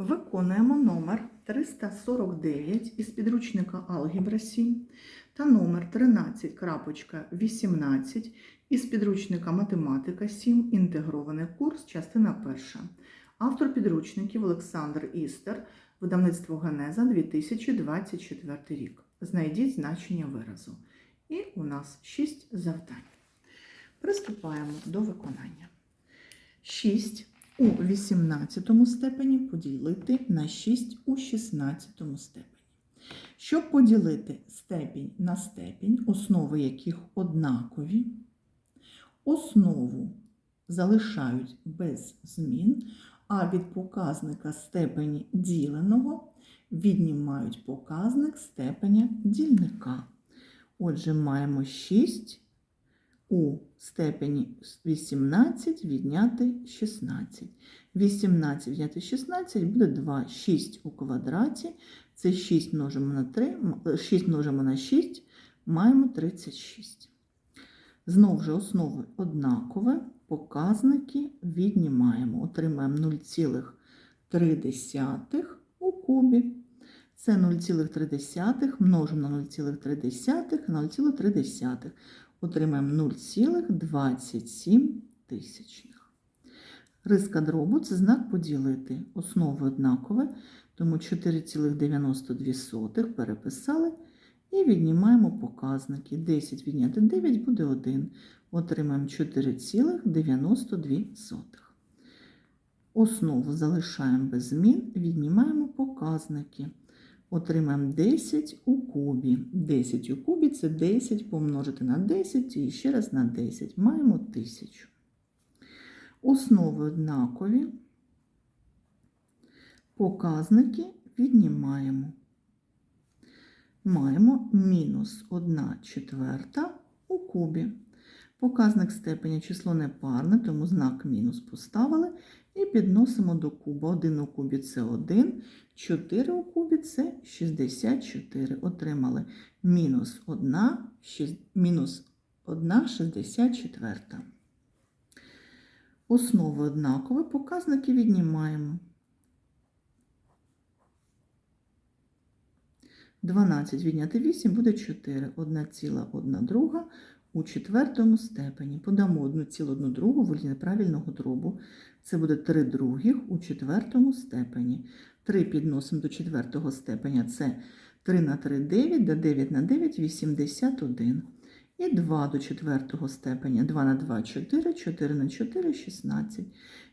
Виконуємо номер 349 із підручника Алгебра 7 та номер 13.18 із підручника Математика 7. Інтегрований курс, частина 1. Автор підручників Олександр Істер, видавництво Генеза 2024 рік. Знайдіть значення виразу. І у нас 6 завдань. Приступаємо до виконання. 6 у 18 степені поділити на 6 у 16 степені. Щоб поділити степінь на степінь, основи яких однакові, основу залишають без змін, а від показника степені діленого віднімають показник степеня дільника. Отже, маємо 6 у степені 18 відняти 16. 18 відняти 16 буде 2. 6 у квадраті. Це 6 множимо на 3, 6 множимо на 6, маємо 36. Знову ж основи однакові, показники віднімаємо. Отримаємо 0,3 у кубі. Це 0,3 множимо на 0,3 на 0,3 отримаємо 0,27 тисячних. Риска дробу це знак поділити. Основи однакові, тому 4,92 переписали і віднімаємо показники. 10 відняти 9 буде 1. Отримаємо 4,92. Основу залишаємо без змін, віднімаємо показники. Отримаємо 10 у кубі. 10 у кубі це 10 помножити на 10 і ще раз на 10. Маємо 1000. Основи однакові. Показники віднімаємо. Маємо мінус 1 четверта у кубі. Показник степеня число непарне, тому знак мінус поставили. І підносимо до куба. 1 у кубі це 1, 4 у кубі це 64. Отримали мінус 1, 6, мінус 1 64. Основи однакові, показники віднімаємо. 12 відняти 8 буде 4, 1 ціла 1 друга у четвертому степені. Подамо 1 цілу 1 другу в неправильного дробу. Це буде 3 других у четвертому степені. 3 підносимо до четвертого степеня. Це 3 на 3 9, да 9 на 9 81. І 2 до четвертого степеня. 2 на 2 4, 4 на 4 16.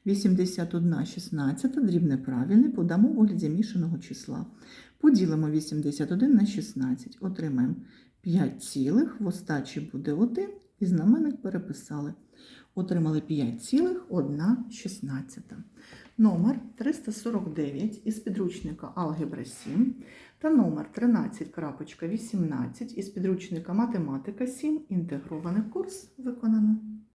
81 16, дрібне правильне, подамо у вигляді мішаного числа. Поділимо 81 на 16. Отримаємо 5 цілих, в остачі буде 1, і знаменник переписали. Отримали 5,116. Номер 349 із підручника Алгебра 7 та номер 13.18 із підручника Математика 7. Інтегрований курс виконано.